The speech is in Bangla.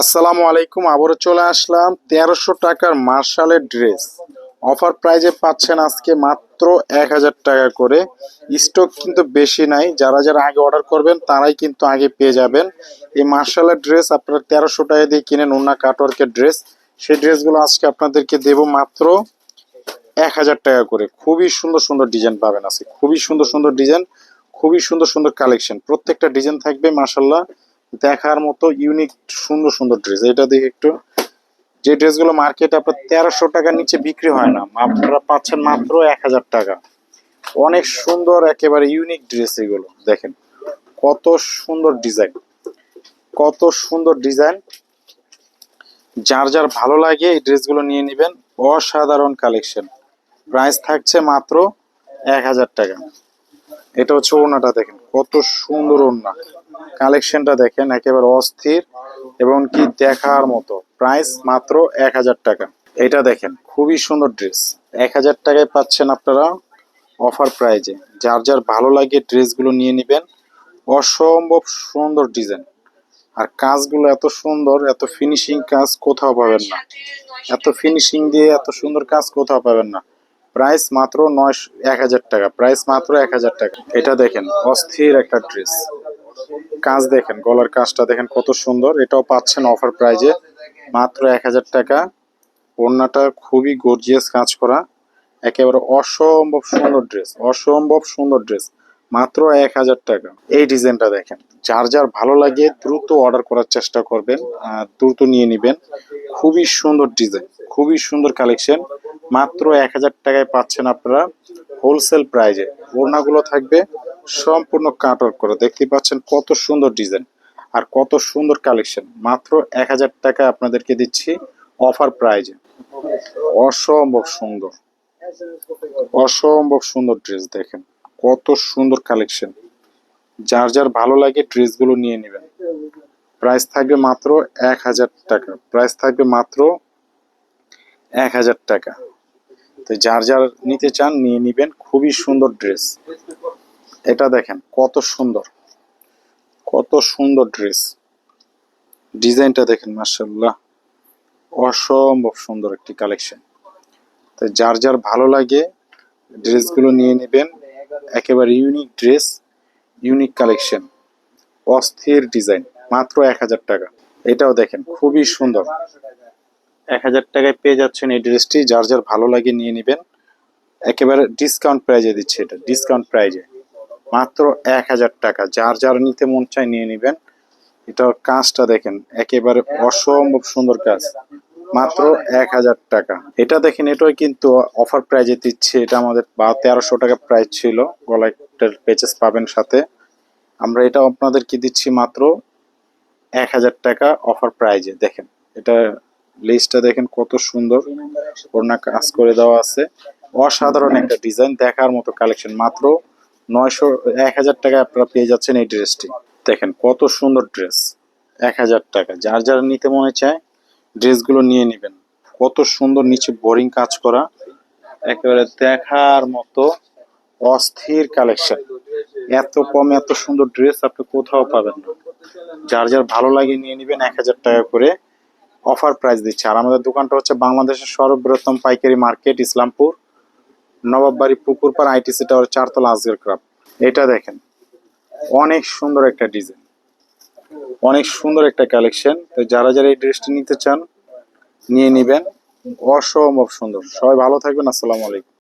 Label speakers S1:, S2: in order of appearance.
S1: আসসালামু আলাইকুম, আবারও চলে আসলাম। তেরোশো টাকার মার্শালের ড্রেস। অফার প্রাইজে পাচ্ছেন আজকে মাত্র এক হাজার টাকা করে। স্টক কিন্তু বেশি নাই। যারা যারা আগে অর্ডার করবেন, তারাই কিন্তু আগে পেয়ে যাবেন। এই মার্শালের ড্রেস আপনারা তেরোশো টাকা দিয়ে কিনেন ওনা কাটওয়ার্কের ড্রেস। সেই ড্রেসগুলো আজকে আপনাদেরকে দেব মাত্র এক হাজার টাকা করে। খুবই সুন্দর সুন্দর ডিজাইন পাবেন আজকে। খুবই সুন্দর সুন্দর ডিজাইন, খুবই সুন্দর সুন্দর কালেকশন। প্রত্যেকটা ডিজাইন থাকবে, মার্শাল্লাহ। দেখার মতো ইউনিক সুন্দর সুন্দর ড্রেস এটা দেখে একটু, যে ড্রেসগুলো মার্কেটে আপনার তেরোশো টাকার নিচে বিক্রি হয় না, আপনারা পাচ্ছেন মাত্র এক হাজার টাকা। অনেক সুন্দর, একেবারে ইউনিক ড্রেস এগুলো, দেখেন। কত সুন্দর ডিজাইন কত সুন্দর ডিজাইন যার যার ভালো লাগে এই ড্রেসগুলো নিয়ে নেবেন। অসাধারণ কালেকশন প্রাইস থাকছে মাত্র এক হাজার টাকা। এটা হচ্ছে ওনাটা দেখেন, কত সুন্দর ওড়না। কালেকশনটা দেখেন, একেবারে অস্থির এবং কি দেখার মতো। প্রাইস মাত্র এক হাজার টাকা। এটা দেখেন, খুবই সুন্দর ড্রেস। এক হাজার টাকায় পাচ্ছেন আপনারা অফার প্রাইজে। যার যার ভালো লাগে ড্রেসগুলো নিয়ে নেবেন। অসম্ভব সুন্দর ডিজাইন। আর কাজগুলো এত সুন্দর, এত ফিনিশিং কাজ কোথাও পাবেন না। এত ফিনিশিং দিয়ে এত সুন্দর কাজ কোথাও পাবেন না। প্রাইস মাত্র নয় এক হাজার টাকা। প্রাইস মাত্র এক হাজার টাকা। এটা দেখেন, অস্থির একটা ড্রেস। কাজ দেখেন, গলার কাজটা দেখেন কত সুন্দর। এটাও পাচ্ছেন অফার প্রাইজে মাত্র এক হাজার টাকা। ওড়নাটা খুবই গর্জিয়াস কাজ করা। একেবারে অসম্ভব সুন্দর ড্রেস অসম্ভব সুন্দর ড্রেস মাত্র এক হাজার টাকা। এই ডিজাইনটা দেখেন, যার যার ভালো লাগে দ্রুত অর্ডার করার চেষ্টা করবেন দ্রুত নিয়ে নেবেন। খুবই সুন্দর ডিজাইন, খুবই সুন্দর কালেকশন মাত্র এক হাজার টাকায় পাচ্ছেন আপনারা হোলসেল প্রাইজে ওড়নাগুলো থাকবে সম্পূর্ণ কাটওয়ার্ক করা। দেখতে পাচ্ছেন কত সুন্দর ডিজাইন আর কত সুন্দর কালেকশন। মাত্র এক হাজার টাকা আপনাদেরকে দিচ্ছি অফার প্রাইজে। অসম্ভব সুন্দর। অসম্ভব সুন্দর ড্রেস দেখেন। কত সুন্দর কালেকশন। যার যার ভালো লাগে ড্রেসগুলো নিয়ে নেবেন। প্রাইস থাকবে মাত্র এক হাজার টাকা। প্রাইস থাকবে মাত্র এক হাজার টাকা। তো যার যার নিতে চান নিয়ে নিবেন। খুবই সুন্দর ড্রেস। এটা দেখেন, কত সুন্দর। কত সুন্দর ড্রেস ডিজাইনটা দেখেন মার্শাল্লাহ অসম্ভব সুন্দর একটি কালেকশন তো যার যার ভালো লাগে ড্রেসগুলো নিয়ে নেবেন। একেবারে ইউনিক ড্রেস ইউনিক কালেকশন অস্থির ডিজাইন, মাত্র এক হাজার টাকা। এটাও দেখেন, খুবই সুন্দর। এক হাজার টাকায় পেয়ে যাচ্ছেন এই ড্রেসটি যার যার ভালো লাগে নিয়ে নেবেন। একেবারে ডিসকাউন্ট প্রাইজে দিচ্ছে এটা ডিসকাউন্ট প্রাইজে মাত্র এক হাজার টাকা। যার যার নিতে মন চায় নিয়ে নেবেন। এটার কাজটা দেখেন, একেবারে অসম্ভব সুন্দর কাজ। মাত্র এক হাজার টাকা। এটা দেখেন এটাই কিন্তু অফার প্রাইজে দিচ্ছে। এটা আমাদের বা তেরোশো টাকা প্রাইস ছিল। গলায় পেচেস পাবেন সাথে। আমরা এটা আপনাদেরকে দিচ্ছি মাত্র এক হাজার টাকা অফার প্রাইজে দেখেন, এটা লিস্টটা দেখেন কত সুন্দর। ওড়না কাজ করে দেওয়া আছে। অসাধারণ একটা ডিজাইন দেখার মতো কালেকশন মাত্র নয়শো, এক হাজার টাকা আপনারা পেয়ে যাচ্ছেন এই ড্রেসটি। দেখেন কত সুন্দর ড্রেস। এক হাজার টাকা। যার যার নিতে মনে চায়, ড্রেসগুলো নিয়ে নেবেন। কত সুন্দর নিচে বোরিং কাজ করা। একেবারে দেখার মতো অস্থির কালেকশন। এত কম, এত সুন্দর ড্রেস আপনি কোথাও পাবেন না। যার যার ভালো লাগে নিয়ে নেবেন এক হাজার টাকা করে অফার প্রাইস দিচ্ছে। আর আমাদের দোকানটা হচ্ছে বাংলাদেশের সর্ববৃহত্তম পাইকারি market Islampur. Nawabbari Pukurpar ITC tower, চারতলা আজগর ক্রাফট এটা দেখেন, অনেক সুন্দর একটা ডিজাইন। অনেক সুন্দর একটা কালেকশন। তো যারা যারা এই ড্রেসটি নিতে চান, নিয়ে নেবেন। অসম্ভব সুন্দর। সবাই ভালো থাকবেন। আসসালামু আলাইকুম।